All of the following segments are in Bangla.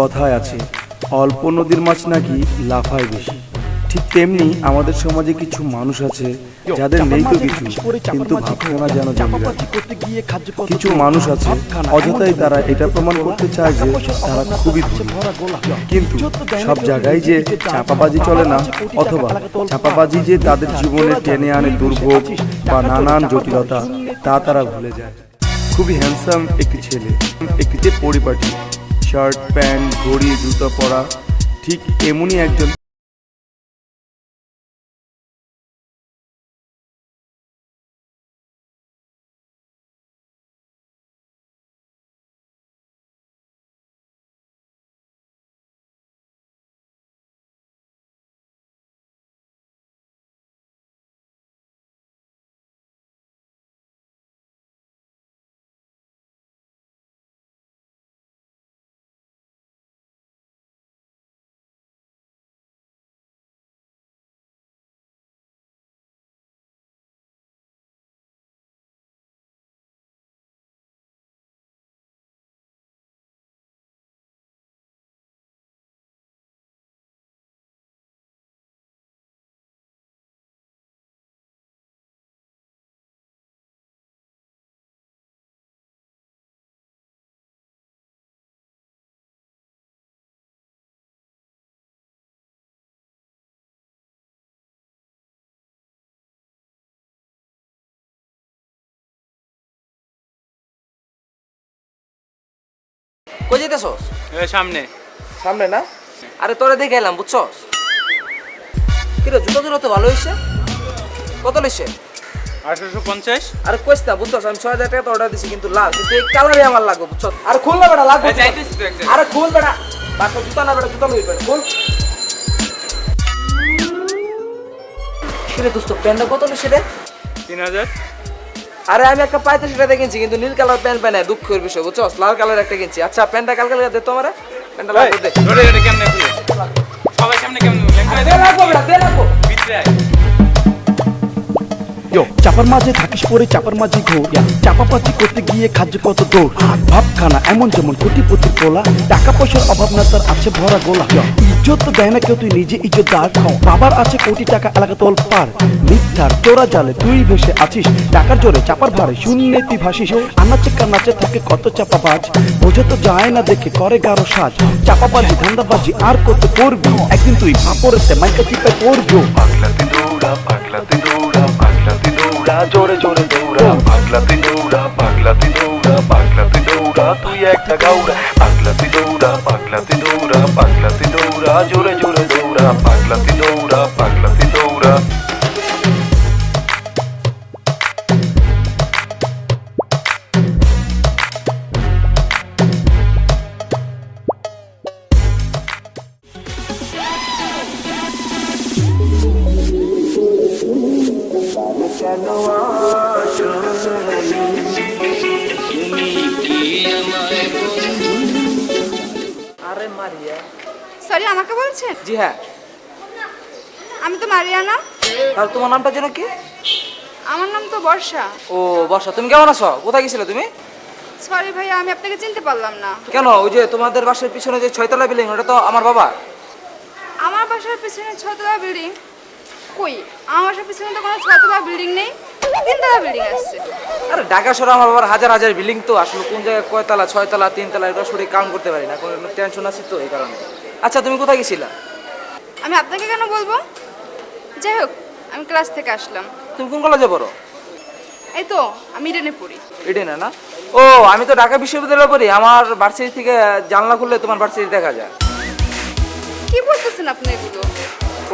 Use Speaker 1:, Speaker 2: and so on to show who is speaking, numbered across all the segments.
Speaker 1: কথায় আছে, অল্প নদীর মাছ নাকি লাফায় বেশি। ঠিক তেমনি আমাদের সমাজে কিছু মানুষ আছে যাদের নেই তো কিছু, কিন্তু ভাবখানা যেন কিছু মানুষ আছে, অযথাই তারা এটা প্রমাণ করতে চায় যে তারা খুবই কিন্তু সব জায়গায় যে চাপাবাজি চলে না, অথবা চাপাবাজি যে তাদের জীবনে টেনে আনে দুর্ভোগ বা নানান জটিলতা, তা তারা ভুলে যায়। খুবই হ্যান্ডসাম একটি ছেলে, একটিতে পরিপাটি। শার্ট প্যান্ট ঘড়ি জুতো পরা ঠিক এমনই একজন
Speaker 2: কই যেতেছস
Speaker 3: সামনে।
Speaker 2: সামনে না? আরে তোরে দেখে এলাম বুঝছস? কিরে জুতো জুতো তো ভালো হয়েছে কত লইছে?
Speaker 3: আঠারোশো পঞ্চাশ।
Speaker 2: আরে কইস না বুঝছস আমি ছয় হাজার টাকা তো অর্ডার দিছি কিন্তু লাল কিন্তু এই কালারই আমার লাগবে বুঝছস? আরে খুল না বেটা লাগবে আরে খুল বেটা বাসা জুতা না বেটা জুতা লই বেটা খুল। কিরে দোস্ত প্যান্টটা কত লইছে রে?
Speaker 3: তিন হাজার।
Speaker 2: আরে আমি একটা পাইতে সেটা কিনছি কিন্তু নীল কালার প্যান্ট প্যান্ট না দুঃখের বিষয় বুঝছ? লাল কালার একটা কিনছি। আচ্ছা প্যান্টটা কালকে দে তো আমার প্যান্টটা লাগবে দে।
Speaker 3: সবাই সামনে কেমনে
Speaker 2: আরে দে লাগবো দে লাগবো
Speaker 3: ভিতরে আয়।
Speaker 4: চাপার মাঝে থাকিস পরে চাপার মাঝে ঘো চাপাপাচি করতে গিয়ে খাদ্য কত দৌড়। ভাবখানা এমন যেমন কোটিপতির পোলা টাকা পয়সার অভাব না, তার আছে ভরা গোলা। ইজ্জত তো দেয় না কেউ, তুই নিজে ইজ্জত দার বাবার আছে কোটি টাকা, এলাকা তোল পার। মিথ্যার তোরা জালে তুই ভেসে আছিস। টাকার জোরে চাপার ভারে শূন্যে তুই ভাসিস। আনাচে কানাচে থাকে কত চাপাবাজ। বোঝে তো যায় না দেখে, করে গারো সাজ। চাপাবাজি, ধান্দাবাজি আর কত করবি। একদিন তুই ভাপরেতে মাইকা পড়ব।
Speaker 5: পাগলাতে দৌড়া পাগলাতে দৌড়া পাগলাতে দৌড়া। জোরে জোরে দৌড়া পাগলাতে দৌড়া পাগলাতে দৌড়া পাগলাতে দৌড়া, তুই একটা গাউড়া। পাগলাতে দৌড়া পাগলাতে দৌড়া পাগলাতে দৌড়া, জোরে জোরে দৌড়া পাগলাতে দৌড়া।
Speaker 2: আরে মারিয়া।
Speaker 6: সরি আমাকে বলছেন?
Speaker 2: জি হ্যাঁ।
Speaker 6: আমি তো মারিয়ানা
Speaker 2: আর তোমার নামটা যেন কি?
Speaker 6: আমার নাম তো বর্ষা।
Speaker 2: ও বর্ষা তুমি কেমন আছো? কোথায় গেছিলে তুমি?
Speaker 6: সরি ভাইয়া আমি আপনাকে চিনতে পারলাম না।
Speaker 2: কেন? ওই যে তোমাদের বাসার পিছনে যে ছয়তলা বিল্ডিং ওটা তো আমার বাবা
Speaker 6: আমার বাসার পিছনে ছতলা বিল্ডিং কই? আমার বাসার পিছনে তো কোনো ছতলা বিল্ডিং নেই? তিনতলা বিল্ডিং আছে
Speaker 2: আরে ঢাকা শহরে আমার বাবার হাজার হাজার বিল্ডিং তো আসলে কোন জায়গায় কয়তলা ছয়তলা তিনতলা এটা সঠিক কাউন্ট করতে পারি না কোনো টেনশন আছে তো এই কারণে। আচ্ছা তুমি কোথায় গেছিলা?
Speaker 6: আমি আপনাকে কেন বলব? যাই হোক আমি ক্লাস থেকে আসলাম।
Speaker 2: তুমি কোন কলেজে পড়ো?
Speaker 6: এই তো আমি ইডেনে পড়ি।
Speaker 2: ইডেনে না? ও আমি তো ঢাকা বিশ্ববিদ্যালয়ে পড়ি আমার ভার্সিটি থেকে জানলা খুললে তোমার ভার্সিটি দেখা যায়।
Speaker 6: কি বলতেছেন আপনি এগুলো?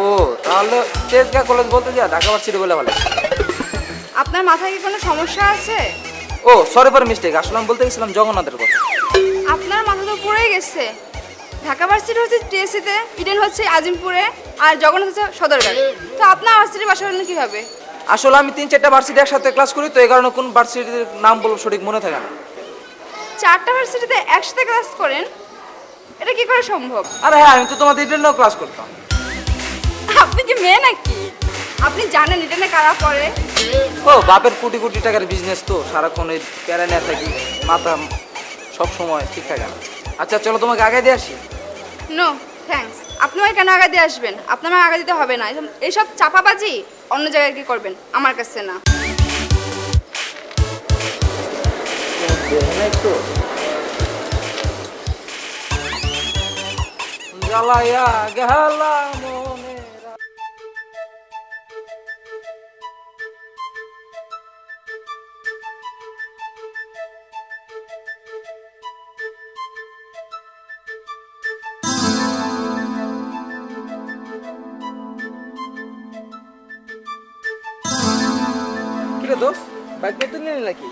Speaker 2: ও তাহলে তেজগা কলেজ বলতে যা ঢাকা ভার্সিটি বলে ভালো
Speaker 6: আপনার মাথায় কি কোনো সমস্যা আছে?
Speaker 2: ও সরি ফর মিস্টেক আসলে আমি বলতে গেছিলাম জগন্নাথের কথা।
Speaker 6: আপনার মাথা তো পড়েই গেছে। ঢাকা ভার্সিটি হচ্ছে টিএসসিতে ইডেন হচ্ছে আজিমপুরে আর জগন্নাথ হচ্ছে সদরঘাট। তো আপনার ভার্সিটির বাসা হলেন কীভাবে?
Speaker 2: আসলে আমি তিন চারটা ভার্সিটি একসাথে ক্লাস করি তো এই কারণে কোন ভার্সিটির নাম বলব সঠিক মনে থাকে না।
Speaker 6: চারটা ভার্সিটিতে একসাথে ক্লাস করেন? এটা কি করে সম্ভব?
Speaker 2: আরে হ্যাঁ আমি তো তোমাদের ইডেনেও ক্লাস করতাম।
Speaker 6: আপনি কি মেয়ে নাকি? আপনি জানেন ইডেনে কারা পড়ে
Speaker 2: ও বাপের কোটি কোটি টাকার বিজনেস তো সারাক্ষণ এই প্যারা নিয়ে থাকি। মাথা সব সময় ঠিক থাকে না আচ্ছা চলো তোমাকে আগে দিয়ে আসি।
Speaker 6: নো থ্যাঙ্কস আপনি আমাকে কেন আগে দিয়ে আসবেন? আপনার আমাকে আগে দিতে হবে না। এইসব চাপাবাজি? অন্য জায়গায় কি করবেন? আমার কাছে না।
Speaker 2: একটু জ্বালাইয়া গেলা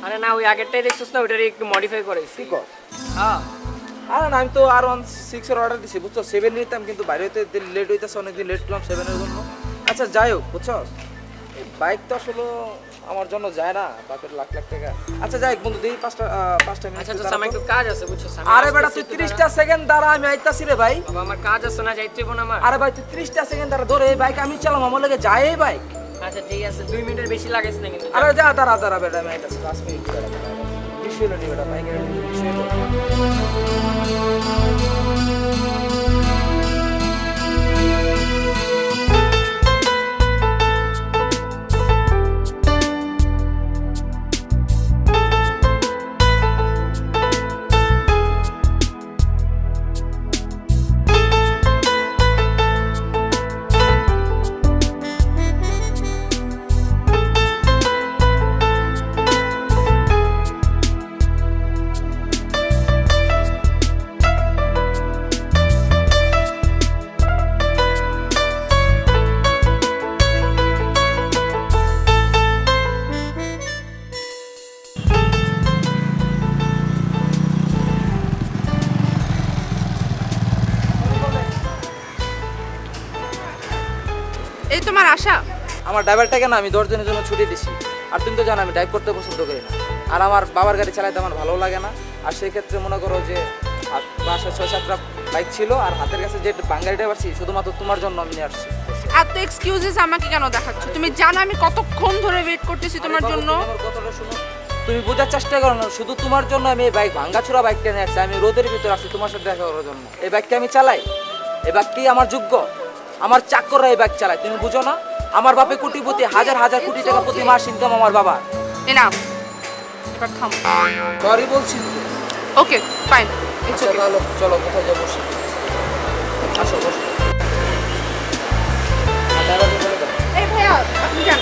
Speaker 7: আরে না ওই আগেরটাই দেখছিস না ওইটারই একটু মডিফাই করেছি।
Speaker 2: কর
Speaker 7: হ্যাঁ।
Speaker 2: আরে না আমি তো আর ওয়ান সিক্সের অর্ডার দিছি বুঝছ? সেভেন নিতাম কিন্তু বাইরে হইতে লেট হইতেছে অনেকদিন লেট করলাম সেভেনের জন্য। আচ্ছা যাই হোক বুঝছ? এই বাইক তো আসলে আমার জন্য যায় না বাপের লাখ লাখ টাকা। আচ্ছা যাই বন্ধু দেখি পাঁচটা পাঁচটা মিনিট
Speaker 7: আচ্ছা তো আমার একটু কাজ আছে বুঝছ?
Speaker 2: আরে বেটা তুই তিরিশটা সেকেন্ড দ্বারা আমি আইতাছি রে ভাই।
Speaker 7: বাবা আমার কাজ আছে না যাইতে না আমার।
Speaker 2: আরে ভাই তুই তিরিশটা সেকেন্ড দ্বারা ধরে এই বাইক আমি চালাম আমার লাগে যায় এই বাইক
Speaker 7: আচ্ছা ঠিক আছে, দুই মিনিটের বেশি লাগাইছ না কিন্তু।
Speaker 2: আরে, যা, দাঁড়া দাঁড়া, বেটা আমি আছে পাঁচ মিনিট বেটা। বিষয় নি, বেটা, বাইকের বিষয়
Speaker 6: এই তোমার আশা?
Speaker 2: আমার ড্রাইভারটাকে না আমি দশ দিনের জন্য ছুটি দিছি। আর তুমি তো জানো আমি ড্রাইভ করতে পছন্দ করি না। আর আমার বাবার গাড়ি চালাইতে আমার ভালো লাগে না। আর সেই ক্ষেত্রে মনে করো যে বাসায় ছয় সাতটা বাইক ছিল আর হাতের কাছে যে বাঙ্গালিটা পারছি শুধুমাত্র তোমার জন্য আমি নিয়ে আসছি।
Speaker 8: এত এক্সকিউজেস আমাকে কেন দেখাচ্ছ? তুমি জানো আমি কতক্ষণ ধরে ওয়েট করতেছি তোমার জন্য।
Speaker 2: তুমি বোঝার চেষ্টা করো না শুধু তোমার জন্য আমি এই বাইক ভাঙ্গাচুরা বাইকটা নিয়ে আসছি। আমি রোদের ভিতরে আসছি তোমার সাথে দেখা করার জন্য। এই বাইককে আমি চালাই। এই বাইকটি আমার যোগ্য? আমার চাকররা এই বাইক চালায় তুমি বুঝো না? আমার বাপে কোটিপতি হাজার হাজার কোটি টাকা প্রতি মাস ইনকাম আমার বাবা
Speaker 8: না এবার থাম।
Speaker 2: সরি বলছি
Speaker 8: ওকে ফাইন
Speaker 2: তাহলে চলো কোথায় যাব বসি আসো বসো।
Speaker 6: এই ভাইয়া আপনি যান।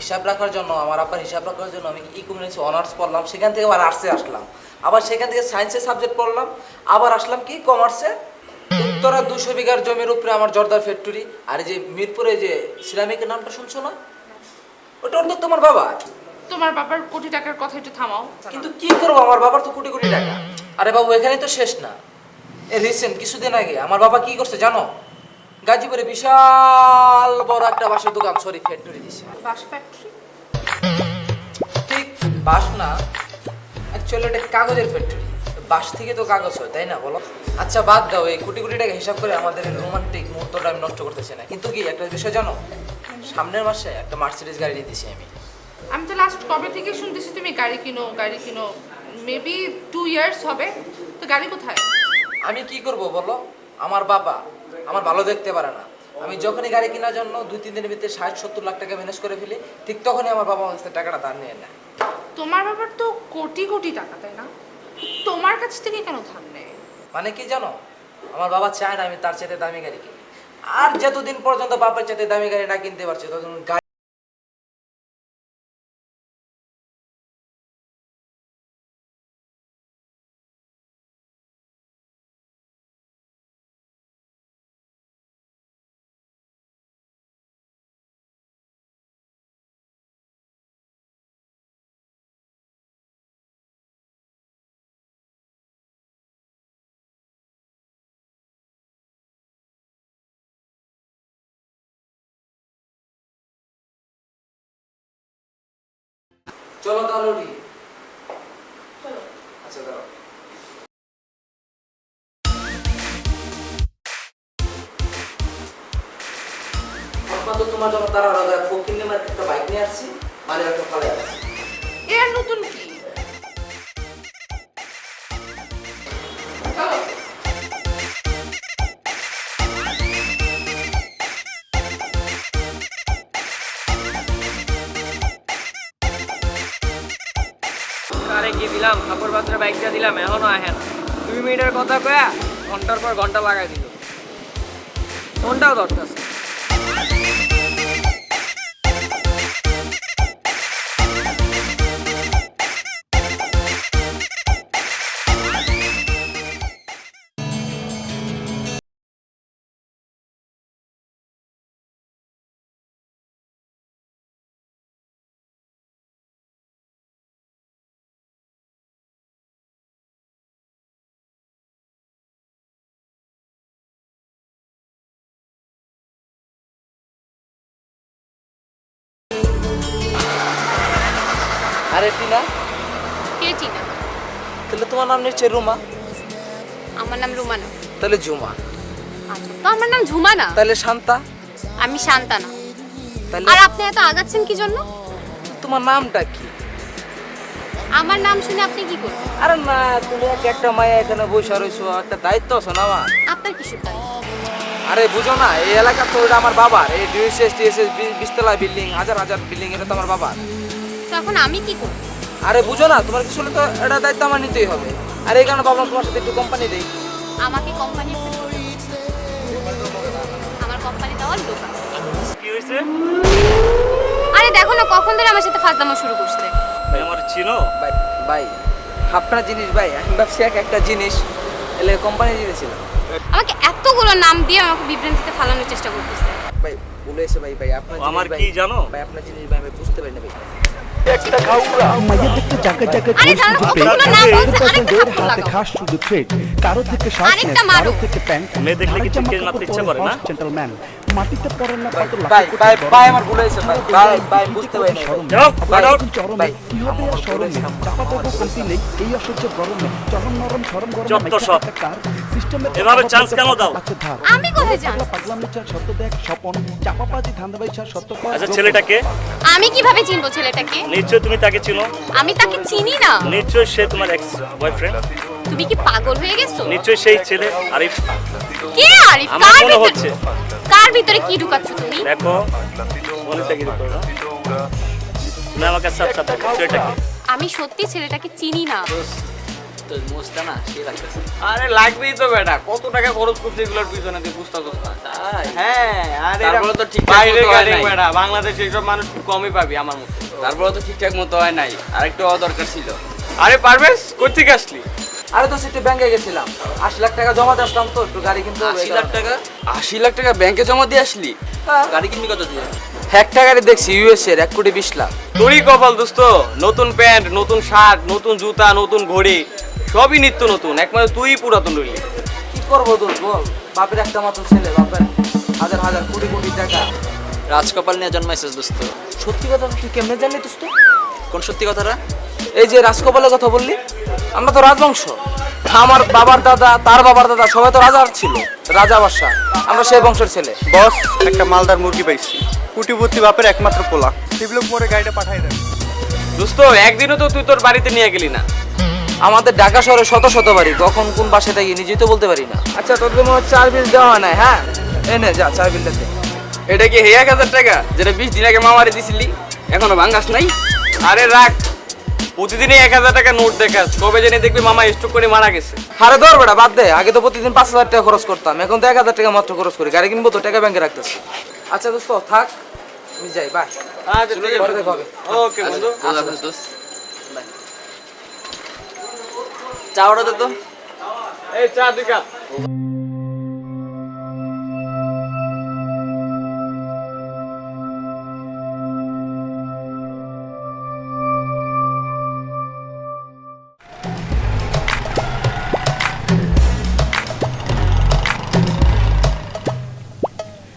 Speaker 2: হিসাব রাখার জন্য আমার আব্বার হিসাব রাখার জন্য আমি ইকোনমিক্স অনার্স পড়লাম সেখান থেকে আবার আর্টসে আসলাম। আবার সেখান থেকে সায়েন্সের সাবজেক্ট পড়লাম আবার আসলাম কি কমার্সে উত্তরা দুশো বিঘার জমির উপরে আমার জর্দার ফ্যাক্টরি আর এই যে মিরপুরে যে সিরামিকের নামটা শুনছো না? ওটা তো তোমার বাবা।
Speaker 8: তোমার বাবার কোটি টাকার কথা একটু থামাও।
Speaker 2: কিন্তু কি করব আমার বাবার তো কোটি কোটি টাকা। আরে বাবু এখানে তো শেষ না। এ রিসেন্ট কিছুদিন আগে আমার বাবা কি করছে জানো? গাজীপুরে বিশাল বড় একটা বাসের দোকান সরি ফ্যাক্টরি দিছে।
Speaker 8: বাস ফ্যাক্টরি
Speaker 2: ঠিক বাস না অ্যাকচুয়ালি এটা কাগজের ফ্যাক্টরি বাস থেকে তো কাগজ হয় তাই না বলো? আচ্ছা বাদ দাও এই কোটি কোটি টাকা হিসাব করে আমাদের রোমান্টিক মুহূর্তটা আমি নষ্ট করতেছি না। কিন্তু কি একটা বিষয় জানো? সামনের মাসে একটা মার্সিডিজ গাড়ি নিতেছি আমি।
Speaker 8: আমি তো লাস্ট কবে থেকে শুনতেছি তুমি গাড়ি কিনো গাড়ি কিনো মেবি টু ইয়ার্স হবে। তো গাড়ি কোথায়?
Speaker 2: আমি কি করব বলো? আমার বাবা আমার ভালো দেখতে পারে না। আমি যখনই গাড়ি কেনার জন্য দুই তিন দিনের ভিতরে ষাট সত্তর লাখ টাকা ম্যানেজ করে ফেলি ঠিক তখনই আমার বাবা আমার কাছ টাকাটা ধার নিয়ে নেয়।
Speaker 8: তোমার বাবার তো কোটি কোটি টাকা তাই না? তোমার কাছ থেকে কেন ধার নেয়?
Speaker 2: মানে কি জানো? আমার বাবা চায় না আমি তার চাইতে দামি গাড়ি কিনি। আর যতদিন পর্যন্ত বাবার চাইতে দামি গাড়ি না কিনতে পারছি ততদিন চলো তাহলে উঠি। আচ্ছা দাঁড়াও। তো তোমার জন্য তারা ফকির নেমার একটা বাইক নিয়ে আসছি মানে একটা ফালে আসছি।
Speaker 8: এর নতুন কি?
Speaker 9: পাত্রে বাইকটা দিলাম, এখনও আহে না। দুই মিনিটের কথা কয়া ঘণ্টার পর ঘণ্টা লাগাই দিল। ফোনটাও দরকার
Speaker 2: আরে টিনা?
Speaker 10: কে টিনা?
Speaker 2: তাহলে তোমার নাম রুমা।
Speaker 10: আমার নাম
Speaker 2: তাহলে জুমা
Speaker 10: আচ্ছা তো আমার নাম ঝুমা না
Speaker 2: তাহলে শান্তা।
Speaker 10: আমি শান্তানা।
Speaker 2: তাহলে
Speaker 10: আর আপনি এত আগাচ্ছেন কি জন্য?
Speaker 2: তোমার নামটা কি?
Speaker 10: আমার নাম শুনে আপনি কি করবেন?
Speaker 2: আরে না তুমি এক একটা মায়া এখানে বসে রয়েছো একটা দায়িত্ব আছে না আমার?
Speaker 10: আপনার কি
Speaker 2: আরে বুঝো না এই এলাকা তো এটা আমার বাবার এই ডিএসএস টিএসএস বিশতলা বিল্ডিং হাজার হাজার বিল্ডিং এটা তো আমার বাবার।
Speaker 10: তো এখন আমি কি করব?
Speaker 2: আরে বুঝো না তোমার কিছু হলে তো এটা দায়িত্ব আমার নিতেই হবে। আর এই কারণে ভাবলাম তোমার সাথে একটু কোম্পানি দেই।
Speaker 10: আমাকে কোম্পানি আমার কোম্পানি দেওয়ার লোক
Speaker 11: কি হয়েছে?
Speaker 10: আরে দেখো না কখন ধরে আমার সাথে ফাজলামো শুরু করছে।
Speaker 11: ভাই আমার চিনো?
Speaker 2: ভাই ভাই আপনার জিনিস ভাই আমি ভাবছি এক একটা জিনিস। এলে কোম্পানি দিয়েছিল।
Speaker 10: আমাকে এতগুলো নাম দিয়ে আমাকে বিভ্রান্তিতে ফালানোর চেষ্টা করতেছে।
Speaker 2: ভাই ভুলে এসে ভাই ভাই আপনার
Speaker 11: আমার কি জানো?
Speaker 2: ভাই আপনার জিনিস ভাই আমি বুঝতে পারি না ভাই।
Speaker 4: একটা ঘাউরা মাইয়া দেখতে জায়গায় জায়গায়
Speaker 10: আরে কতগুলো
Speaker 4: পেট।
Speaker 10: নাম বলছে, আরেকটা
Speaker 4: দৌড় হাতে খাস শুধু ট্রেড কারও থেকে শার্ট
Speaker 10: আরেকটা কারও
Speaker 4: থেকে প্যান্ট
Speaker 11: মেয়ে দেখলে কি চিৎকার মারতে ইচ্ছা করে না?
Speaker 4: জেন্টলম্যান মাটিতে পড়ে না কত লাখ
Speaker 2: ভাই, ভাই, ভাই, আমার ভুল হয়েছে, ভাই, ভাই, ভাই, বুঝতে পারি নাই,
Speaker 11: যাও,
Speaker 4: ভাই,
Speaker 11: যাও।
Speaker 4: এখন
Speaker 2: ভাই,
Speaker 4: কি হবে আর শরমে? চাপা দেবো কমতি নেই, এই অসহ্য গরমে। চরম নরম, সরম গরমে,
Speaker 11: যত সব। এভাবে
Speaker 4: বলতে
Speaker 11: কেন দাও?
Speaker 10: আমি কোথায় জানি?
Speaker 4: পাগলামি ছাড় সত্য দেখ স্বপন চাপাবাজি ধান্দাবাজি ছাড় সত্য
Speaker 11: আচ্ছা ছেলেটাকে?
Speaker 10: আমি কীভাবে চিনবো ছেলেটাকে?
Speaker 11: নিশ্চয় তুমি তাকে চিনো।
Speaker 10: আমি তাকে চিনি না।
Speaker 11: নিশ্চয় সে তোমার এক্স বয়ফ্রেন্ড
Speaker 10: তুমি কি পাগল হয়ে গেছো?
Speaker 11: নিশ্চয় সেই ছেলে আরিফ।
Speaker 10: কে আরিফ?
Speaker 11: আমার
Speaker 10: কার
Speaker 11: মনে
Speaker 10: ভিতরে
Speaker 11: হচ্ছে।
Speaker 10: কার ভিতরে কি ঢুকাচ্ছ তুমি?
Speaker 11: দেখো না সাথে ছেলেটাকে।
Speaker 10: আমি সত্যি ছেলেটাকে চিনি না।
Speaker 2: তো মুস্তা না সে লাগতেছে
Speaker 12: আরে লাগবেই তো বেটা কত টাকা খরচ করছে এগুলোর পিছনে তুই বুঝতে
Speaker 2: তাই?
Speaker 12: হ্যাঁ আর
Speaker 2: তারপরে তো ঠিকঠাক
Speaker 12: বাইরে গাড়ি বেটা বাংলাদেশে এইসব মানুষ কমই পাবি আমার মতো।
Speaker 2: তারপরে তো ঠিকঠাক মতো হয় নাই দরকার ছিল।
Speaker 12: আরে থেকে আসলি?
Speaker 2: আরে তো সেটা ব্যাংকে গেছিলাম। আশি লাখ টাকা জমা দিয়ে আসলাম তো একটু গাড়ি কিনতে এই কারণে।
Speaker 12: টাকা? আশি লাখ টাকা ব্যাংকে জমা দিয়ে আসলি?
Speaker 2: হ্যাঁ।
Speaker 12: গাড়ি কিনবি কত দিয়ে?
Speaker 2: একটা গাড়ি দেখছি ইউএস এর এক কোটি বিশ লাখ।
Speaker 12: তোরই কপাল দোস্ত। নতুন প্যান্ট নতুন শার্ট নতুন জুতা নতুন ঘড়ি। সবই নিত্য নতুন একমাত্র তুই পুরাতন রইলি।
Speaker 2: কি করব তোর বল? বাপের একটা মাত্র ছেলে বাপের হাজার হাজার কোটি কোটি টাকা।
Speaker 12: রাজকপাল নিয়ে জন্মাইছিস দোস্ত।
Speaker 2: সত্যি কথা তুই কেমনে জানলি তুই তো
Speaker 12: কোন সত্যি কথাটা?
Speaker 2: এই যে রাজকপালের কথা বললি আমরা তো রাজবংশ। আমার বাবার দাদা তার বাবার দাদা সবাই তো রাজা ছিল রাজা বাদশা আমরা সেই বংশের ছেলে।
Speaker 12: বস একটা মালদার মুরগি পাইছি।
Speaker 1: কুটিপতি বাপের একমাত্র পোলা। শিবলোক মোড়ে গাড়িটা পাঠাই দেন।
Speaker 12: দোস্ত একদিনও তো তুই তোর বাড়িতে নিয়ে গেলি না।
Speaker 2: আমাদের ঢাকা শহরে শত শত বাড়ি কখন কোন বাসায় থাকি নিজেই তো বলতে পারি না। আচ্ছা তোর তো মনে হয় চার বিল দেওয়া হয় নাই হ্যাঁ? এই নে যা চার বিলটা দে।
Speaker 12: এটা কি হে এক হাজার টাকা যেটা বিশ দিন আগে মামারে দিছিলি? এখনও ভাঙ্গাস নাই? আরে রাখ প্রতিদিনই এক হাজার টাকা নোট দেখাস কবে জেনে দেখবি মামা স্ট্রোক করে মারা গেছে।
Speaker 2: আরে ধর বেটা বাদ দে আগে তো প্রতিদিন পাঁচ হাজার টাকা খরচ করতাম এখন তো এক হাজার টাকা মাত্র খরচ করি গাড়ি কিনবো তো টাকা ব্যাংকে রাখতেছি। আচ্ছা দোস্ত থাক আমি যাই বাই
Speaker 12: আচ্ছা ওকে বন্ধু
Speaker 2: আচ্ছা দোস্ত চা অর্ডার দে তো।
Speaker 12: এই চা দুই কাপ।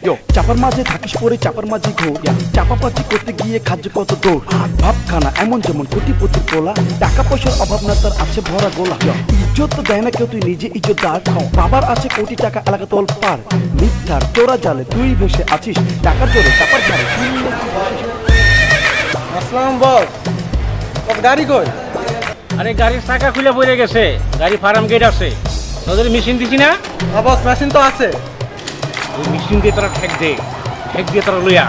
Speaker 4: ইয়ো চাপার মাঝে থাকিস পরে চাপার মাঝে ঘোর। চাপাপাচি করতে গিয়ে খাদ্য কত দৌড়। ভাব খানা এমন যেমন কোটিপতির পোলা। টাকা পয়সার অভাব না তার আছে ভরা গোলা। ইজ্জত তো দেয় না কেউ তুই নিজে ইজ্জত দাঁড় বাবার আছে কোটি টাকা এলাকা তোল পার। মিথ্যার চোরা জালে তুই বসে আছিস। টাকার জোরে চাপার তুই
Speaker 1: আসসালাম বস গাড়ি কই?
Speaker 13: আরে গাড়ির চাকা খুলে পড়ে গেছে। গাড়ি ফার্ম গেট আছে। তোদের মেশিন দিছি না?
Speaker 1: বস মেশিন তো আছে।
Speaker 13: ওই মেশিন দিয়ে তোরা ঠেক দে। ঠেক দিয়ে তোরা লইয়া।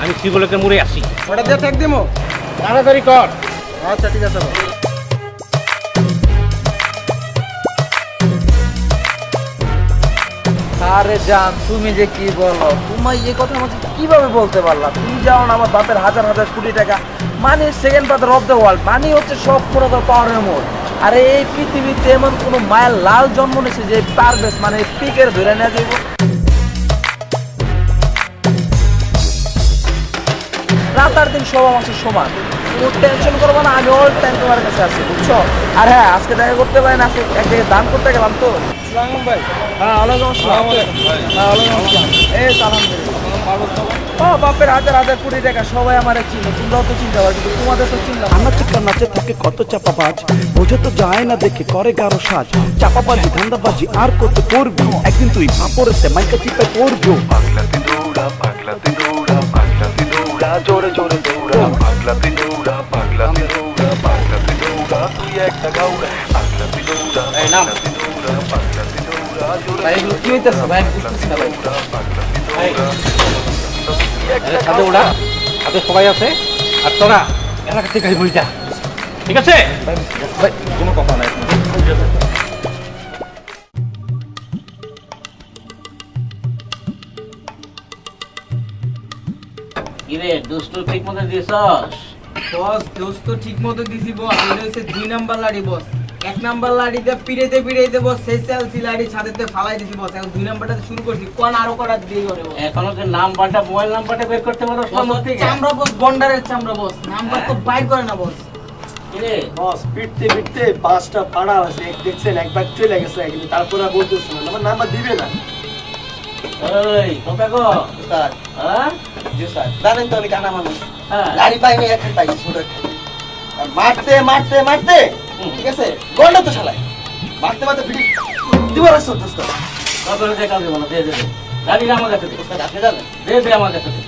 Speaker 13: আমি শিবলকে মরে আসি
Speaker 1: ওটা দিয়ে ঠেক দিমো?
Speaker 13: তাড়াতাড়ি কর।
Speaker 1: আচ্ছা ঠিক আছে
Speaker 2: আরে জান তুমি যে কি বলো? তোমার এই কথা আমাকে কীভাবে বলতে পারলাম? তুমি জানো না আমার বাপের হাজার হাজার কোটি টাকা। Money second father of the world money হচ্ছে সব পুরো পাওয়ারের মোড় আরে এই পৃথিবীতে এমন কোনো মায়ের লাল জন্ম নিয়েছে যে পারবে মানে পিকের ধরে নিয়ে যাইব। রাত আর দিন সব আমার সমান। কোনো টেনশন করব না আমি অল টাইম তোমার কাছে আছি বুঝছ? আর হ্যাঁ আজকে দেখা করতে পারি না আজকে এক জায়গায় দান করতে গেলাম তো। ভাই। হ্যাঁ ওয়ালাইকুম আসসালাম হ্যাঁ ওয়ালাইকুম আসসালাম এই আলহামদুলিল্লাহ ও বাপের হাজার হাজার কোটি টাকা সবাই আমার চিনো। তোমরাও তো চিন্তা পারো কিন্তু তোমাদের তো
Speaker 4: থাকে কত চাপাবাজ। বোঝা তো যায় না দেখে করে গারো সাজ। চাপাবাজি ধান্দাবাজি আর কত করবি? একদিন তুই পাপড়েতে মাইকা চিপে
Speaker 5: পাগলাতে দৌড়া পাগলাতে দৌড়া। জোরে জোরে দৌড়া পাগলাতে দৌড়া পাগলাতে দৌড়া পাগলাতে দৌড়া তুই একটা গাউড়া পাগলাতে দৌড়া পাগলাতে দৌড়া পাগলাতে দৌড়া
Speaker 2: ভাই এগুলো কি হইতেছে ভাই বুঝতেছি না ভাই
Speaker 13: ছাদে ওড়া ছাদে সবাই আছে আর তোরা এলাকা থেকে বইটা ঠিক আছে কিরে দুষ্টু ঠিক মতো দিয়েছস
Speaker 7: বস দোস্ত ঠিক মতো দিছি বস। এটা হচ্ছে দুই নাম্বার লাড়ি বস। এক নাম্বার লাড়িতে পিড়াইতে পিড়াইতে বস সেই সেলসি লাড়ি ছাদেতে ফালাই দিছি বস। এখন দুই নাম্বারটা শুরু করছি কোন আরও করার দিয়ে করে
Speaker 13: এখনও যে নাম্বারটা মোবাইল নাম্বারটা বের করতে পারো
Speaker 7: বস, চামড়া বস বন্ডারের চামড়া বস। নাম্বার তো বাইর করে না বস।
Speaker 14: বস পিটতে পিটতে পাঁচটা পাড়া আছে দেখছেন একবার চলে গেছে কিন্তু তারপর আমার নাম্বার দিবে না।
Speaker 13: হ্যাঁ?
Speaker 14: জানেন তো আমি কানা মানুষ।
Speaker 13: হ্যাঁ।
Speaker 14: গাড়ি পাইনি এখন পাই ছোট মারতে মারতে মারতে ঠিক আছে? গন্ডা তো শালায়। মারতে মারতে ফিটি দিবার আসছো দোস্ত।
Speaker 13: তারপরে যে কাজ বলো দিয়ে দেবে। গাড়ি আমার কাছে দে
Speaker 14: আপনি জানেন।
Speaker 13: দিয়ে দে আমার কাছে দে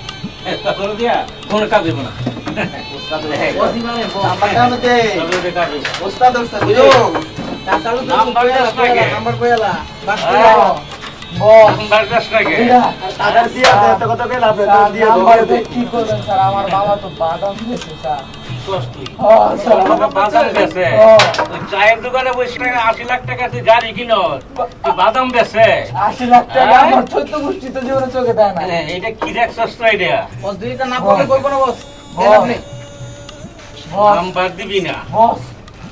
Speaker 13: তারপরে দিয়া কোন কাজ দেবো না।
Speaker 14: ওস্তাদ ওস্তাদ।
Speaker 13: হ্যাঁ,
Speaker 14: নাম বলে
Speaker 7: নাম্বার বলে বাস আমার বাবা তো বাদাম দিয়েছে স্যার।
Speaker 13: চায়ের দোকানে বসে টাকা আশি লাখ টাকা তুই গাড়ি কিনো তুই বাদাম বেছে
Speaker 7: আশি লাখ টাকা
Speaker 13: হ্যাঁ?
Speaker 7: আমার ছোট্ট গোষ্ঠী তো জীবনে চোখে দেয় না
Speaker 13: মানে এটা কি দেখছস তো এটা
Speaker 7: দুইটা না করলে করব না বস।
Speaker 13: নাম্বার দিবি না।
Speaker 7: বস।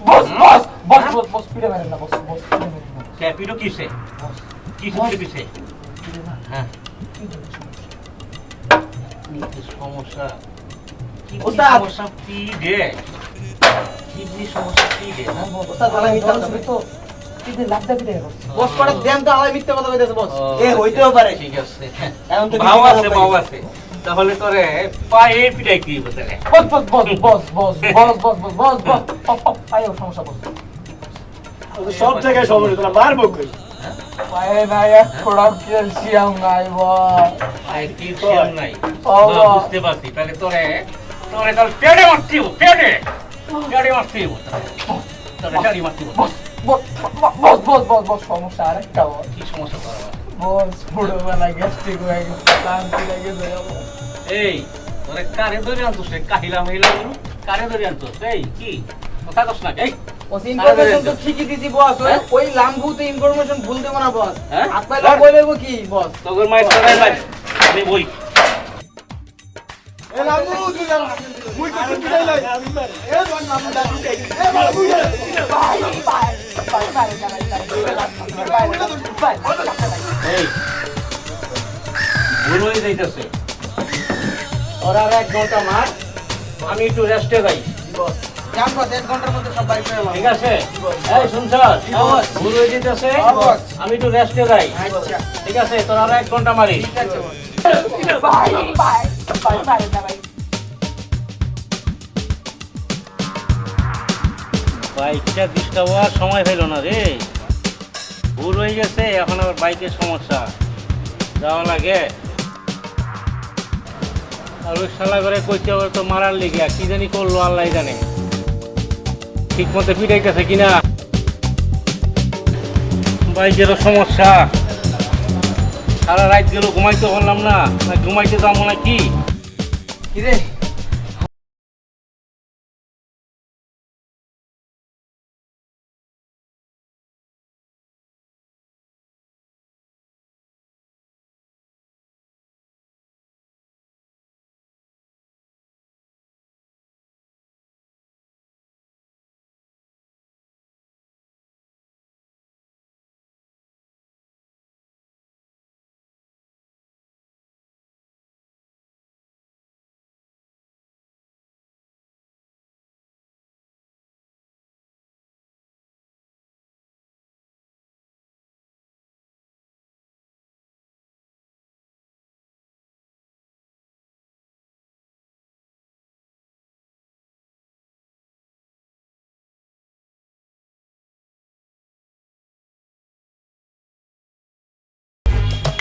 Speaker 7: বস হ্যাঁ? বস বস বস পিড়ে মেরেন না বস বস পিড়ে মেরেন না।
Speaker 13: পিড়ো কিসে? বস। কিসে কিসে হ্যাঁ সমস্যা সমস্যা কি রে কিডনি সমস্যা কি রে
Speaker 14: ওস্তাদ ভালো মিথ্যা কথা
Speaker 7: তো পিড়ে লাখ টাকা পিড়ে বস
Speaker 14: বস করে দেন তো আলাই মিথ্যা কথা কইতেছে বস এ হইতেও পারে
Speaker 13: ঠিক আছে
Speaker 14: এখন তো
Speaker 13: ভাও আছে ভাও আছে তাহলে তোরে পায়ে পিটাই কি বলে
Speaker 7: বস বস বস বস বস বস বস বস বস বস পপ পপ সমস্যা বস
Speaker 14: সব জায়গায় সমস্যা তোরা মারবো কই
Speaker 7: পায়ে নাই এক ফোড়া ক্যালসিয়াম নাই বল
Speaker 13: ক্যালসিয়াম নাই। বুঝতে পারছি। তাহলে তোরে তোরে তাহলে পেটে মারতে পেটে। পেটে মারতে তোরে গাড়ি মারতে
Speaker 7: বস বস বস বস সমস্যা আরেকটা বল
Speaker 13: কি সমস্যা তোর?
Speaker 7: বস ছোটবেলা গ্যাস্ট্রিক হয়ে গেছে শান্তি আমার।
Speaker 13: এই তোরে কারে ধরে আনতোস রে কাহিলা মহিলা কারে ধরে আনতোস এই কি? কথা কস না এই।
Speaker 7: ইনফরমেশন তো ঠিকই দিছি বস ওই ওই লাম্বু তো ইনফরমেশন ভুল দেবো না বস
Speaker 13: হ্যাঁ?
Speaker 7: হাত পাইলে কি বস
Speaker 13: তোর আমি বই। এই ভুল হয়ে যাইতেছে। ওরা আর এক ঘণ্টা মার আমি একটু রেস্টে যাই।
Speaker 7: বস এক ঘণ্টার মধ্যে সব বাইক পেয়ে
Speaker 13: ঠিক আছে? এই শুনছ ভুল হয়ে যেতেছে। আমি একটু রেস্টে যাই।
Speaker 7: আচ্ছা।
Speaker 13: ঠিক আছে? তোর আর এক ঘণ্টা মারি
Speaker 7: ঠিক আছে bye bye bye bye bye
Speaker 13: বাইকটা ডিস্টার্ব হওয়ার সময় পেল না রে। ভুল হয়ে গেছে এখন আবার বাইকের সমস্যা। যাওয়া লাগে। আর ওই শালা করে কইতে আবার তো মারার লেগে কি জানি করল আল্লাহ জানে। ঠিক মতো পিটাইতেছে কিনা? বাইকেরও সমস্যা। সারা রাত গেল, ঘুমাইতে পারলাম না। ঘুমাইতে যাব না কি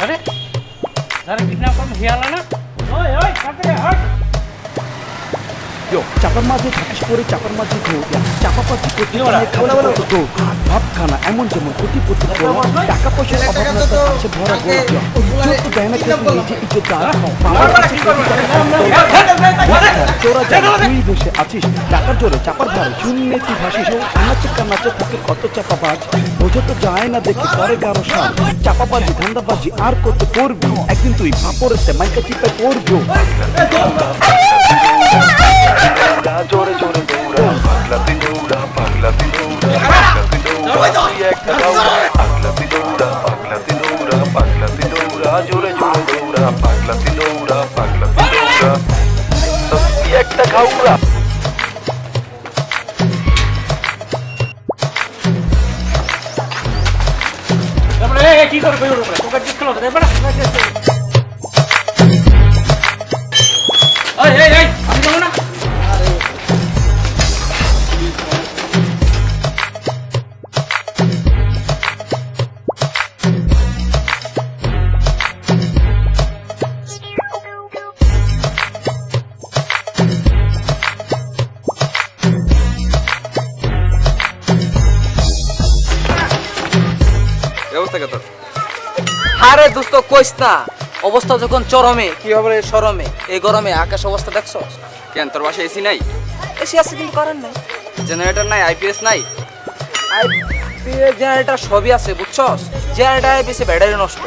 Speaker 7: কিরে
Speaker 13: আরে আরে কিডন্যাপ করবে হিয়ালা না ওই ওই কাটে হট
Speaker 4: চাপার মাঝে থাকিস পরে চাপার মাঝে চাপা পাতি গো ভাবখানা এমন যেমন কোটিপতি বলো টাকা পয়সার অভাব না তার আছে ভরা গোল তো দেয় না কেউ নিজে ইজ্জত দাঁড় মামার কাছে তোরা জানো তুই বসে আছিস টাকার জোরে চাপার ধারে শূন্যে তুই ভাসিস নাচে কানাচে থাকে কত চাপাবাজ বোঝো তো যায় না দেখে করে কারও সার চাপাবাজি ধান্দাবাজি আর কত করবি একদিন তুই ভাপরেতে মাইকা চিপে
Speaker 5: দৌড়া জোরে জোরে দৌড়া পাগলাতে দৌড়া পাগলাতে দৌড়া পাগলাতে দৌড়া তুই একটা দৌড়া পাগলাতে দৌড়া পাগলাতে দৌড়া পাগলাতে দৌড়া জোরে জোরে দৌড়া পাগলাতে দৌড়া পাগলাতে দৌড়া তুই একটা খাউড়া
Speaker 13: তারপরে কি করবে তোকে ডিসকাল হবে এবার
Speaker 12: ব্যবস্থা কত
Speaker 2: আরে দোস্ত কইস না অবস্থা যখন চরমে কি হবে সরমে এই গরমে আকাশ অবস্থা দেখছ?
Speaker 12: কেন তোর বাসায় এসি নাই?
Speaker 2: এসি আছে কিন্তু করেন নাই।
Speaker 12: জেনারেটর নাই আইপিএস নাই?
Speaker 2: জেনারেটর সবই আছে বুঝছস? জেনারেটর বেশি ব্যাটারি নষ্ট।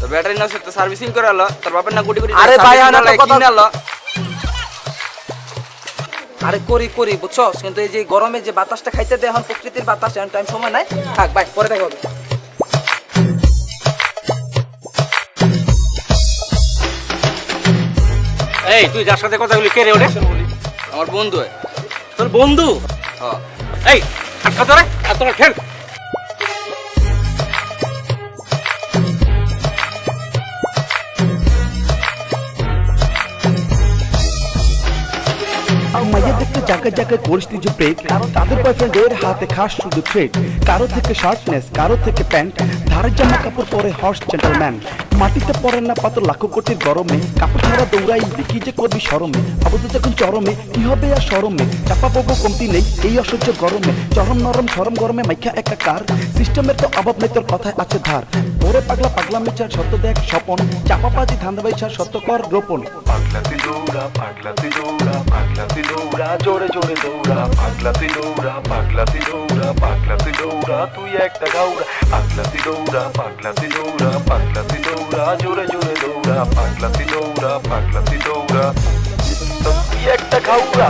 Speaker 12: তো ব্যাটারি নষ্ট তো সার্ভিসিং তোর বাপের না কোটি কোটি
Speaker 2: আরে ভাই,
Speaker 12: করলে
Speaker 2: কথা- আরে করি করি বুঝছস? কিন্তু এই যে গরমে যে বাতাসটা খাইতে দেয় এখন প্রকৃতির বাতাস টাইম সময় নাই। থাক ভাই পরে দেখা হবে।
Speaker 13: এই তুই যার সাথে কথা বলি কে রে ওরে
Speaker 12: আমার বন্ধু
Speaker 13: তোর বন্ধু?
Speaker 12: হ্যাঁ।
Speaker 13: এই আটকা তোরে আর তোরা ঠেল
Speaker 4: মাইয়া দেখতে করিস ব্রেক তাদের বয়ফ্রেন্ডের হাতে খাস শুধু কারও থেকে শার্টনেস কারও থেকে প্যান্ট ধারের জামা কাপড় পরে হর্স মাটিতে না পাতর লাখো কোটির গরমে। কাপড় ছাড়া দৌড়াই কি যে করবি সরমে। যখন চরমে, কি হবে আর সরমে? চাপা পাবো কমতি নেই, এই অসহ্য গরমে। চরম নরম, সরম গরমে মাইখা একা কার। সিস্টেমের তো অভাব কথায় আছে ধার। ওরে পাগলা পাগলা মেচার সত্য দেখ স্বপন। চাপাবাজি ধান্দাবাই ছাড়, সত্য কর গোপন।
Speaker 5: পাগলা তুই দৌড়া পাগলা তুই দৌড়া। পাগলা তুই দৌড়া জোরে জোরে দৌড়া। পাগলা তুই দৌড়া পাগলা তুই দৌড়া পাগলা তুই দৌড়া তুই একটা গাউড়া পাগলা তুই দৌড়া পাগলা তুই দৌড়া পাগলা তুই দৌড়া জোরে জোরে দৌড়া। পাগলা তুই দৌড়া পাগলা তুই দৌড়া তুই একটা গাউড়া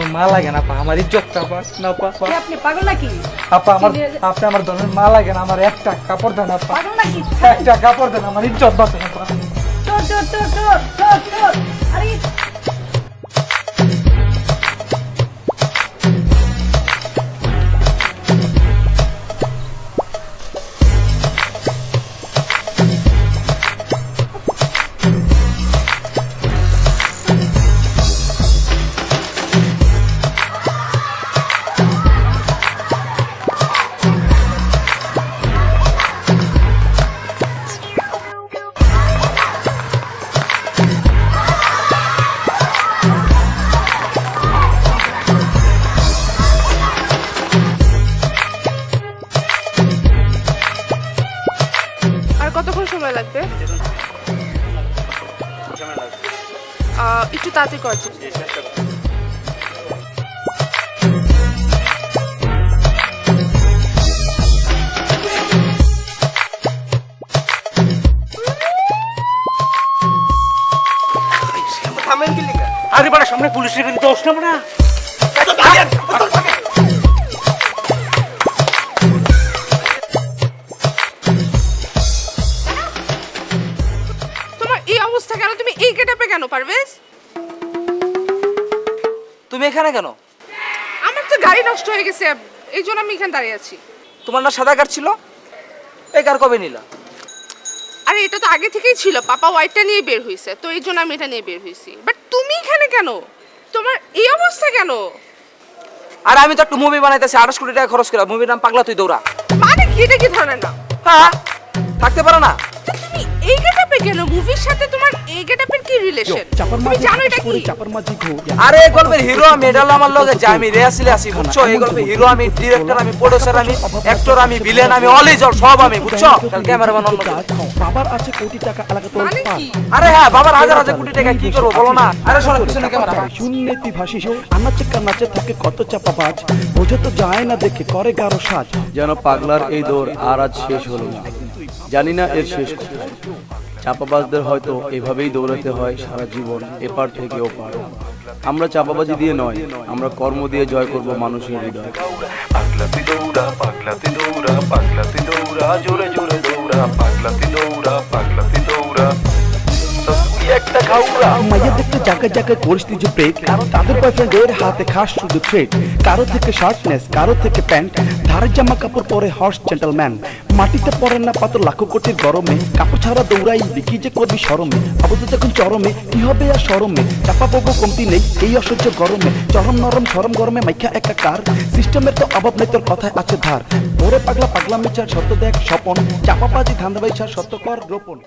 Speaker 7: আমার মা লাগে না আমার ইজ্জত আপা না আপা
Speaker 6: আপনি পাগল নাকি?
Speaker 7: আপা আমার আপনি আমার ধর্মের মা লাগে না আমার একটা কাপড় দেন আপা।
Speaker 6: পাগল নাকি?
Speaker 7: একটা কাপড় দেন আমার ইজ্জত বাঁচেন আপা।
Speaker 6: চোর চোর চোর চোর চোর চোর। আরে
Speaker 8: আর একটু তাড়াতাড়ি করার চেষ্টা
Speaker 14: থামেন কি লিখা
Speaker 13: আরে বাড়া সামনে পুলিশের গাড়ি দোষ না
Speaker 8: হয়ে গেছে এই জন্য আমি এখানে দাঁড়িয়ে আছি।
Speaker 2: তোমার না সাদা কার্ড ছিল? এই কার কবে নিলা?
Speaker 8: আরে এটা তো আগে থেকেই ছিল পাপা হোয়াইটটা নিয়ে বের হয়েছে তো এই জন্য আমি এটা নিয়ে বের হয়েছি বাট তুমি এখানে কেন? তোমার এই অবস্থা কেন?
Speaker 2: আর আমি তো একটা মুভি বানাইতেছি আঠাশ কোটি টাকা খরচ করে মুভির নাম পাগলা তুই দৌড়া।
Speaker 8: মানে কি? এটা কি ধরনের না
Speaker 2: হ্যাঁ থাকতে পারো না।
Speaker 8: এই গেটআপে কেন মুভির সাথে তোমার এই গেটআপের কি রিলেশন তুমি জানো এটা কি?
Speaker 2: আরে এই গল্পের হিরো আমি এটা হলো আমার লগে যে আমি রেয়াসিলে আছি বুঝছ? এই গল্পের হিরো আমি ডিরেক্টর আমি প্রোডিউসার আমি অ্যাক্টর আমি ভিলেন আমি অল ইজ অল সব আমি বুঝছ? ক্যামেরাম্যান অন্য।
Speaker 4: বাবার আছে কোটি টাকা এলাকা তোর
Speaker 8: মানে
Speaker 2: আরে হ্যাঁ বাবার হাজার হাজার কোটি টাকা কি করব বলো না? আরে শোনো পিছনে ক্যামেরা
Speaker 4: শূন্যে তুই ভাসিস আনাচে কানাচে থাকে কত চাপা বাজ। বোঝা তো যায় না দেখে করে গারো সাজ।
Speaker 1: যেন পাগলার এই দৌড় আর আজ শেষ হলো না। জানি না এর শেষ চাপাবাজদের হয়তো এভাবেই দৌড়াতে হয় সারা জীবন, এপার থেকে ওপার। আমরা চাপাবাজি দিয়ে নয়, আমরা কর্ম দিয়ে জয় করব মানুষের হৃদয়।
Speaker 5: জোরে দৌড়া একটা
Speaker 4: মাইয়া দেখতে জায়গায় জায়গায় করিস তুই যে ব্রেক তাদের বয়ফ্রেন্ডের হাতে খাস শুধু ট্রেড কারও থেকে শার্টনেস কারও থেকে প্যান্ট ধারের জামা কাপড় পরে হর্স জেন্টলম্যান মাটিতে পড়েন না পাতর লাখো কোটির গরমে। কাপড় ছাড়া দৌড়াই কি যে করবি সরমে। অবস্থা যখন চরমে, কি হবে আর সরমে? চাপা পাবো কমতি নেই, এই অসহ্য গরমে। চরম নরম সরম গরমে মাইখা একা কার সিস্টেমের তো অভাব নেই, তোর কথায় আছে ধার। ওরে পাগলা পাগলা মেচার সত্য দেখ স্বপন। চাপাবাজি ধান্দাবাই ছাড় সত্য কর গোপন।